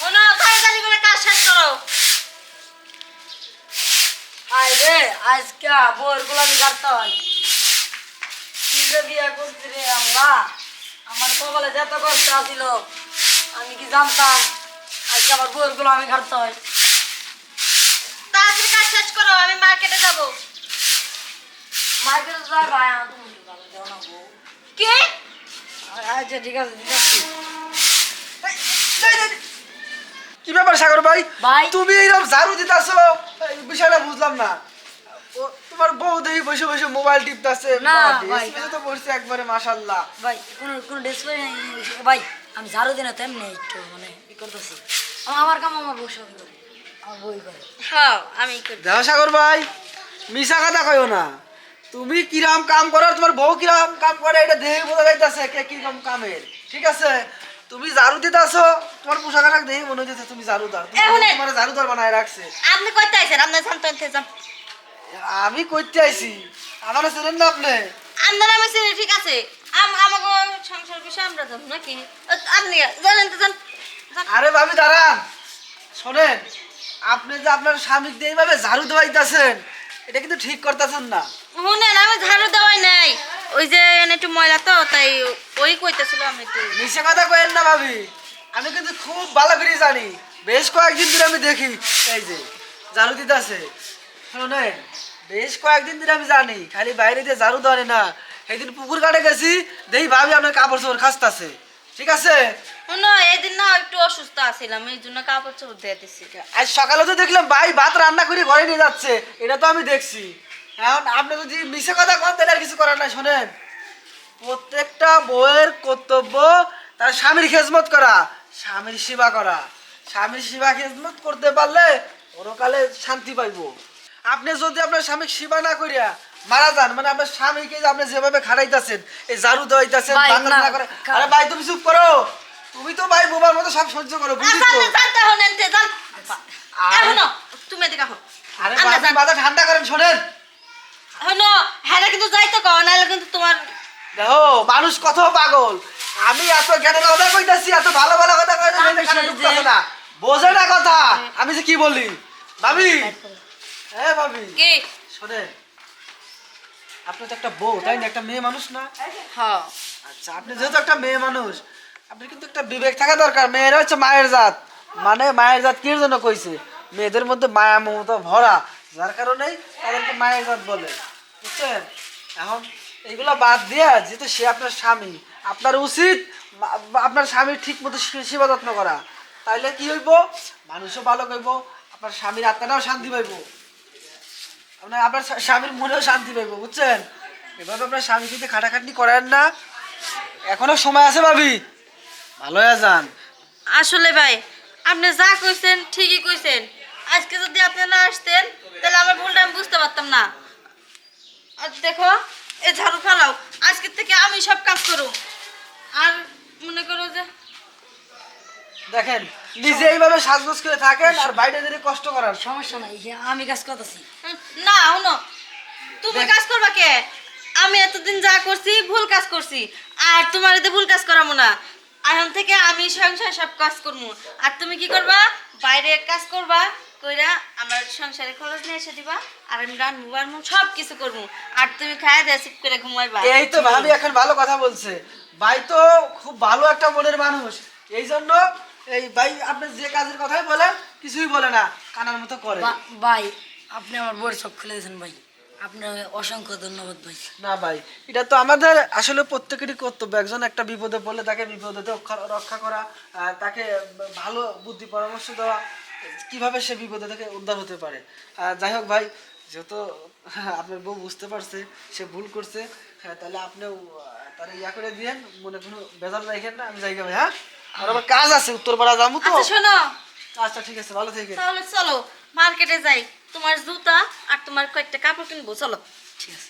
শোনো তাড়াতাড়ি করে কাজ শেষ করো। আয় রে আজকে বউয়ের গোলামি কাটতে হয় কি যে বিয়ে করছি রে আল্লাহ। আমার কপালে যত কষ্ট আছিল আমি কি জানতাম আজকে আমার বউয়ের গোলামি কাটতে হয় তাড়াতাড়ি কাজ শেষ করো আমি মার্কেটে যাব। মার্কেটে আমার তুমি একটু ভালো যাও না বউ। কে? আচ্ছা ঠিক আছে ঠিক আছে। কি ব্যাপার সাগর ভাই ভাই। তুমি এইরকম ঝাড়ু দিতেছো বিষয়টা বুঝলাম না। তোমার বউ দেখি বসে বসে মোবাইল টিপতেছে না, ভাই, তো পড়ছে একবারে মাশাল্লাহ ভাই কোনো কোনো ডিসপ্লে নেই ভাই আমি ঝাড়ু দিনে তেমনি একটু মানে ই করতেছি। আমার- আমার কাম আমার বউ করে আমার বই করে। হ্যাঁ আমি করি দেখো সাগর ভাই মিশা কথা কইও না। তুমি কিরাম কাম করো তোমার বউ কিরাম কাম করে এটা দেখে বোঝা যাইতেছে কে কীরকম কামের ঠিক আছে? তুমি ঝাড়ু দিতেছো তোমার পোশাক আশাক দেখে মনে হচ্ছে তুমি ঝাড়ু দাও। তোমার ঝাড়ু দার বানায় রাখছে। আপনি কইতে আইছেন আপনি শান্ত হইতে যান। আমি কইতে আইছি আমার ছিলেন না। আপনি আপনার আমি চিনি ঠিক আছে আমাকে সংসার বিষয় আমরা জানো নাকি? আপনি জানেন তো জান। আরে ভাবি দাঁড়ান। শোনেন আপনি যে আপনার স্বামী দিয়ে এইভাবে ঝাড়ু দেওয়াইতেছেন এটা কিন্তু ঠিক করতেছেন না। শুনেন আমি ঝাড়ু দেওয়াই নাই। ওই যে এনে একটু ময়লা তো তাই ওই কইতেছিল আমি একটু। মিশে কথা কয়েন না ভাবি। আমি কিন্তু খুব ভালো করে জানি। বেশ কয়েকদিন ধরে আমি দেখি। এই যে ঝাড়ু দিতেছে। শোনেন বেশ কয়েকদিন ধরে আমি জানি খালি বাইরে দিয়ে ঝাড়ু ধরে না। সেদিন পুকুর কাটে গেছি দেখি ভাবি আপনার কাপড় চোপড় খাসতাছে। ঠিক আছে? শুনো এদিন না একটু অসুস্থ আছিলাম এই জন্য কাপড় চোপড় দিয়ে দিছি। আজ সকালে তো দেখলাম ভাই ভাত রান্না করে ঘরে নিয়ে যাচ্ছে এটা তো আমি দেখছি। এখন আপনি যদি মিশে কথা কন তাহলে আর কিছু করার নাই শোনেন। প্রত্যেকটা বউয়ের কর্তব্য তার স্বামীর খেজমত করা স্বামীর সেবা করা। স্বামীর সেবা খেজমত করতে পারলে পরকালে শান্তি পাইবো। আপনি যদি আপনার স্বামীর সেবা না করিয়া মারা যান মানে আপনার স্বামীকে আপনি যেভাবে খাড়াইতেছেন এই ঝাড়ু দেওয়াইতেছেন ভাই, না, করে আরে ভাই তুমি চুপ করো। তুমি তো ভাই বোবার মতো সব সহ্য করো বুঝি তো? জানতে জান এখনও তুমি এদিকে আরে মাথা ঠান্ডা করেন শোনেন। হনো হ্যাঁ কিন্তু যাইতো কও নাহলে কিন্তু তোমার দেখো মানুষ কত পাগল। আমি এত জ্ঞানের কথা কইতাছি এত ভালো ভালো কথা কইতাছি আমি কানে সেই ঢুকতাছে যে- না। বোঝে না কথা। আমি যে কি বলি? ভাবি? হ্যাঁ ভাবি। কি? শোনেন আপনি তো একটা বউ তাই না? একটা মেয়ে মানুষ না? হ্যাঁ। আচ্ছা আপনি যেহেতু একটা মেয়ে মানুষ আপনি কিন্তু একটা বিবেক থাকা দরকার। মেয়েরা হচ্ছে মায়ের জাত। মানে মায়ের জাত কির জন্য কইছে? মেয়েদের মধ্যে মায়া মমতা ভরা। যার কারণেই তাদেরকে মায়ের জাত বলে, বুঝছেন? এখন এইগুলা বাদ দিয়া যেহেতু সে আপনার স্বামী, আপনার উচিত আপনার স্বামীর ঠিক মতো সেবা যত্ন করা। তাইলে কি হইব? মানুষও ভালো কইব, আপনার স্বামীর আত্মাটাও শান্তি পাইব। আপনার আপনার স্বামীর মনেও শান্তি পাইব, বুঝছেন? এভাবে আপনার স্বামী কিন্তু খাটাখাটনি করেন না, এখনও সময় আছে ভাবি। ভালো যান। আসলে ভাই, আপনি যা কইছেন ঠিকই কইছেন। আজকে যদি আপনি না আসতেন তাহলে আমার ভুলটা আমি বুঝতে পারতাম না। আর দেখো এ ঝাড়ু ফেলাও। আজকে থেকে আমি সব কাজ করব। আর মনে করো যে দেখেন নিজে এইভাবে সাজগোজ করে থাকেন আর বাইরে যদি কষ্ট করার। সমস্যা নাই আমি কাজ করতেছি। না শুনো তুমি কাজ করবা কে? আমি এতদিন যা করছি ভুল কাজ করছি। আর তোমার এতে ভুল কাজ করাবো না। এখন থেকে আমি সংসার সব কাজ করব। আর তুমি কি করবা? বাইরে কাজ করবা। কইরা আমার সংসারে খরচ নিয়ে এসে দিবা আর আমি রান্নু বান্নু সব কিছু করব। আর তুমি খায় দিয়ে চুপ করে ঘুমাইবা। এই তো ভাবি এখন ভালো কথা বলছে। ভাই তো খুব ভালো একটা মনের মানুষ। এই জন্য এই ভাই আপনি যে কাজের কথাই বলেন কিছুই বলে না কানার মতো করে। ভাই আপনি আমার বউয়ের চোখ খুলে দিয়েছেন ভাই। আপনার অসংখ্য ধন্যবাদ ভাই। না ভাই এটা তো আমাদের আসলে প্রত্যেকেরই কর্তব্য। একজন একটা বিপদে পড়লে তাকে বিপদে রক্ষা- রক্ষা করা আর তাকে ভালো বুদ্ধি পরামর্শ দেওয়া কীভাবে সে বিপদে থেকে উদ্ধার হতে পারে? আর যাই হোক ভাই যেহেতু আপনার বউ বুঝতে পারছে সে ভুল করছে হ্যাঁ তাহলে আপনিও তাহলে ইয়া করে দিয়েন মনে কোনো বেজাল রাখেন না আমি জায়গা ভাই হ্যাঁ? আর আমার কাজ আছে উত্তরপাড়া যাব তো। আচ্ছা শোনো। আচ্ছা ঠিক আছে ভালো থেকে তাহলে চলো মার্কেটে যাই। তোমার জুতা আর তোমার কয়েকটা কাপড় কিনবো চলো। ঠিক আছে।